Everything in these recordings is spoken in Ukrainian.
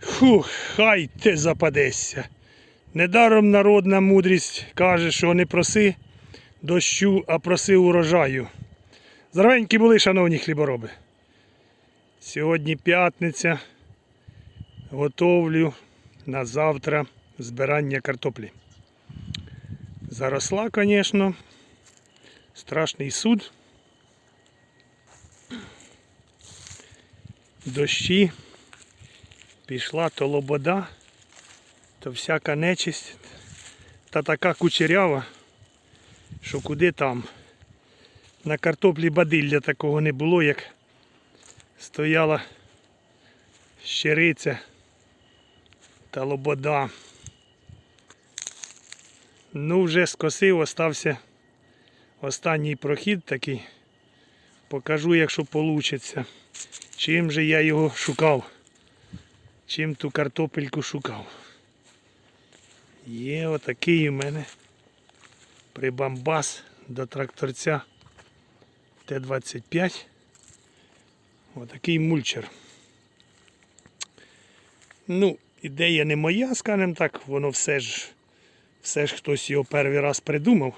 Фух, хай ти западешся. Недаром народна мудрість каже, що не проси дощу, а проси урожаю. Здоровенькі були, шановні хлібороби. Сьогодні п'ятниця. Готовлю на завтра збирання картоплі. Заросла, звісно. Страшний суд. Дощі. Пішла то лобода, то всяка нечисть. Та така кучерява, що куди там. На картоплі бадилля такого не було, як стояла щириця та лобода. Ну, вже скосив, остався останній прохід такий. Покажу, якщо вийде. Чим же я його шукав. Чим ту картопельку шукав. Є отакий у мене прибамбас до тракторця Т-25. Отакий мульчер. Ну, ідея не моя, скажімо так, воно все ж, все ж хтось його перший раз придумав.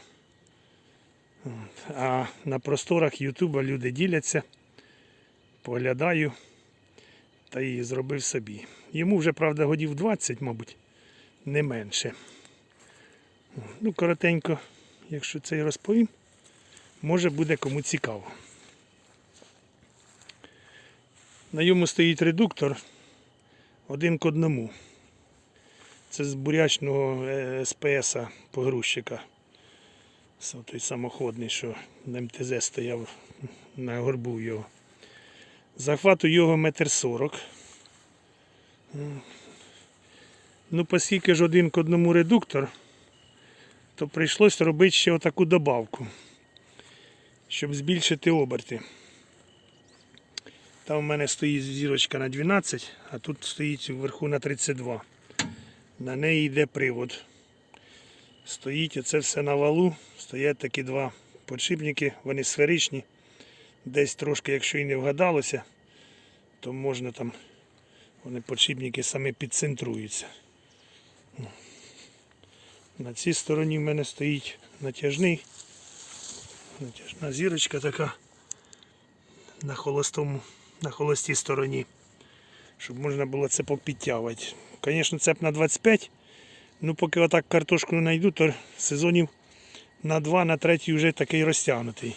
А на просторах Ютуба люди діляться, поглядаю та і зробив собі. Йому вже, правда, годів 20, мабуть, не менше. Ну, коротенько, якщо це і розповім, може буде кому цікаво. На йому стоїть редуктор один к одному. Це з бурячного е, СПС погрузчика. Це той самоходний, що на МТЗ стояв на горбу його. Захвату його метр сорок. Ну, оскільки ж один к одному редуктор, то прийшлося робити ще отаку добавку, щоб збільшити оберти. Там у мене стоїть зірочка на 12, а тут стоїть вверху на 32. На неї йде привод. Стоїть оце все на валу, стоять такі два подшипники, вони сферичні. Десь трошки, якщо і не вгадалося, то можна там, вони подшипники саме підцентруються. На цій стороні в мене стоїть натяжний, натяжна зірочка така на холостому, на холостій стороні, щоб можна було це попідтягувати. Звісно, цеп на 25, ну поки отак картошку не знайду, то сезонів на 2, на 3 вже такий розтягнутий.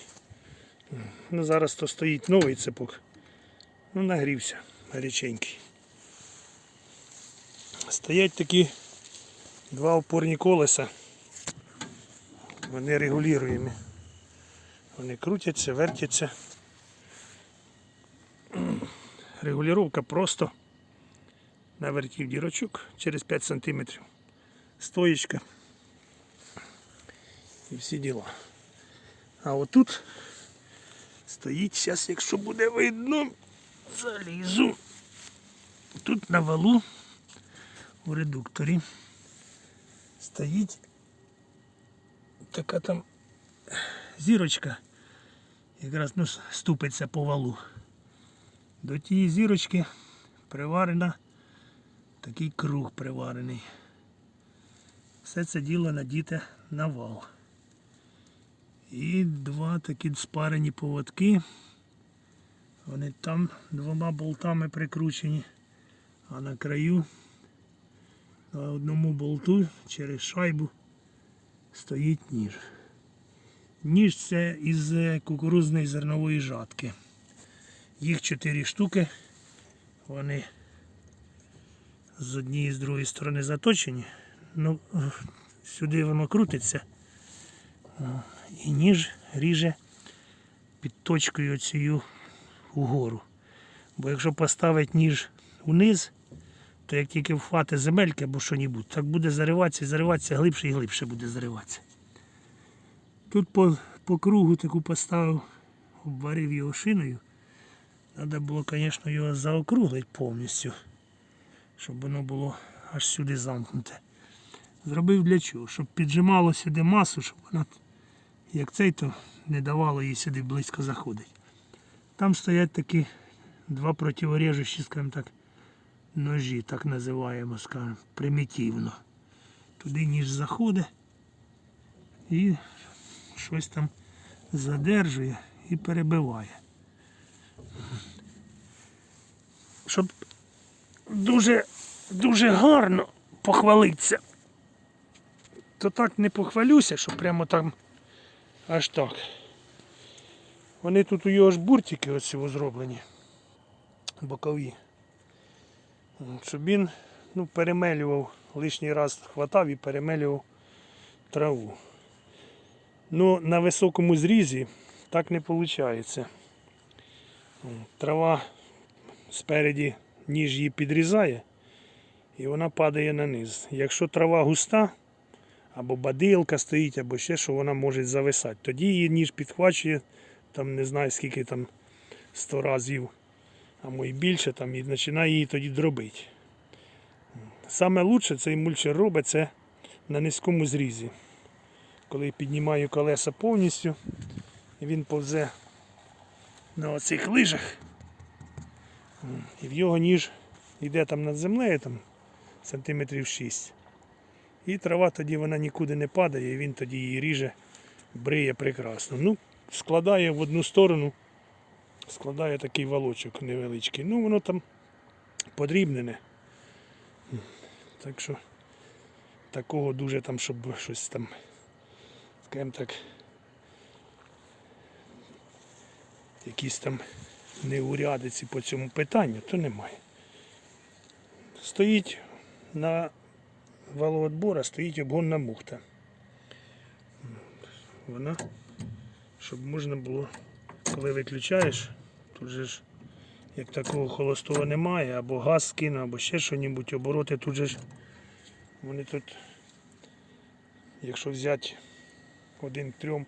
Ну, зараз то стоїть новий цепок. Ну, нагрівся гаряченький. Стоять такі два опорні колеса. Вони регулюємо. Вони крутяться, вертяться. Регулювання просто навертів дірочок через 5 см. Стоїчка. І всі діла. А отут стоїть, зараз, якщо буде видно, залізу. Тут на валу у редукторі стоїть така там зірочка, якраз ну, ступиться по валу. До тієї зірочки приварена такий круг приварений. Все це діло надіте на вал. І два такі спарені поводки. Вони там двома болтами прикручені, а на краю на одному болту через шайбу стоїть ніж. Ніж це із кукурузної зернової жатки. Їх чотири штуки. Вони з однієї і з другої сторони заточені. Ну, сюди воно крутиться. І ніж ріже під точкою оцією угору. Бо якщо поставити ніж вниз, то як тільки вхвати земельки або що-небудь, так буде зариватися і зариватися глибше і глибше буде зариватися. Тут по, по кругу таку поставив, обварив його шиною. Треба було, звісно, його заокруглити повністю, щоб воно було аж сюди замкнуте. Зробив для чого? Щоб піджимало сюди масу, щоб вона, як цей, то не давало їй сюди близько заходити. Там стоять такі два противорежущі, скажімо так, ножі, так називаємо, скажімо, примітивно. Туди ніж заходить і щось там задержує і перебиває. Щоб дуже, дуже гарно похвалитися, то так не похвалюся, що прямо там аж так. Вони тут у його ж буртики цього зроблені. Бокові. Щоб він ну, перемелював, лишній раз хватав і перемелював траву. Ну, на високому зрізі так не виходить. Трава спереді ніж її підрізає і вона падає на низ. Якщо трава густа, або бадилка стоїть, або ще що вона може зависати, тоді її ніж підхвачує, там не знаю скільки там 100 разів, а й більше, там, і починає її тоді дробити. Саме лучше цей мульчер робить це на низькому зрізі. Коли піднімаю колеса повністю, він повзе на оцих лижах. І в його ніж йде там над землею там, сантиметрів 6. І трава тоді вона нікуди не падає, і він тоді її ріже, бриє прекрасно. Ну, складає в одну сторону, складає такий валочок невеличкий. Ну, воно там подрібнене. Так що такого дуже там, щоб щось там, скажімо так, якісь там неурядиці по цьому питанню, то немає. Стоїть на валоотбора, стоїть обгонна мухта. Вона, щоб можна було, коли виключаєш, тут же ж як такого холостого немає, або газ скину, або ще що-небудь, обороти тут же ж вони тут, якщо взяти один к трьом,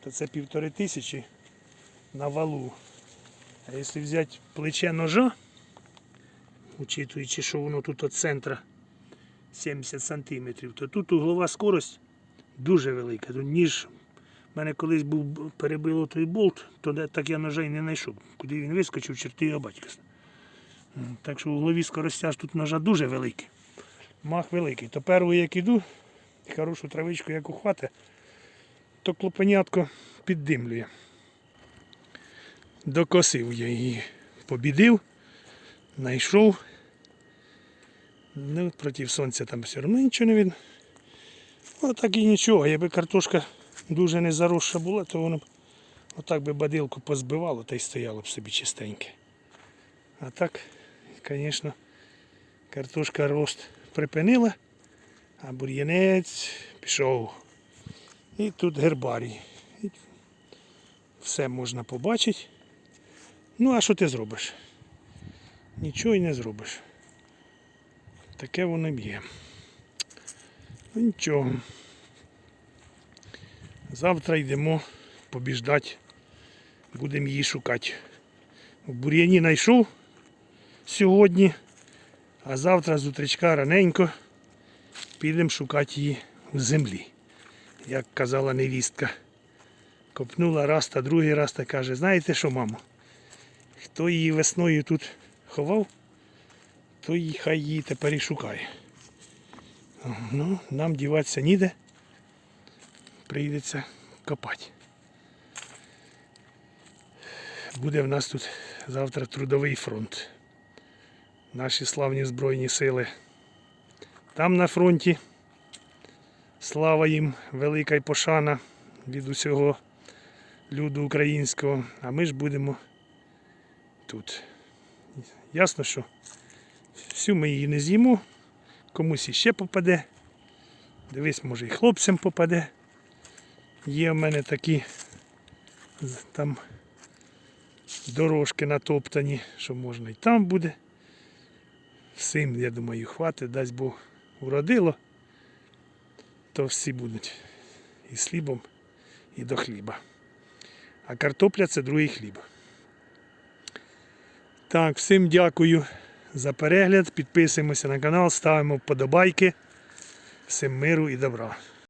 то це півтори тисячі на валу. А якщо взяти плече ножа, учитуючи, що воно тут від центра 70 сантиметрів, то тут углова скорость дуже велика. Ніж в мене колись був перебило той болт, то так я ножа й не знайшов. Куди він вискочив, черти його батька. Так що углові скоростяж тут ножа дуже великі. Мах великий. То першу як іду, хорошу травичку як ухвати, то клопенятко піддимлює. Докосив я її, побідив, знайшов. Ну, проти сонця там все одно нічого не видно. Отак і нічого. Якби картошка дуже не заросша була, то воно б отак би бадилку позбивало та й стояло б собі чистеньке. А так, звісно, картошка рост припинила, а бур'янець пішов. І тут гербарій. І все можна побачити. Ну, а що ти зробиш? Нічого й не зробиш. Таке воно є. Ну нічого. Завтра йдемо побіждати. Будемо її шукати. В бур'яні знайшов сьогодні, а завтра з утречка раненько підемо шукати її в землі. Як казала невістка. Копнула раз та другий раз та каже, знаєте що, мамо? Хто її весною тут ховав, то й хай її тепер і шукає. Ну, нам діватися ніде. Прийдеться копати. Буде в нас тут завтра трудовий фронт. Наші славні Збройні сили. Там на фронті. Слава їм, велика й пошана від усього люду українського. А ми ж будемо тут. Ясно, що всю ми її не з'їмо, комусь іще попаде. Дивись, може і хлопцям попаде. Є в мене такі там дорожки натоптані, що можна і там буде. Всім, я думаю, хватить, дасть Бог уродило, то всі будуть і з хлібом, і до хліба. А картопля це другий хліб. Так, всім дякую за перегляд. Підписуємося на канал, ставимо вподобайки. Всім миру і добра.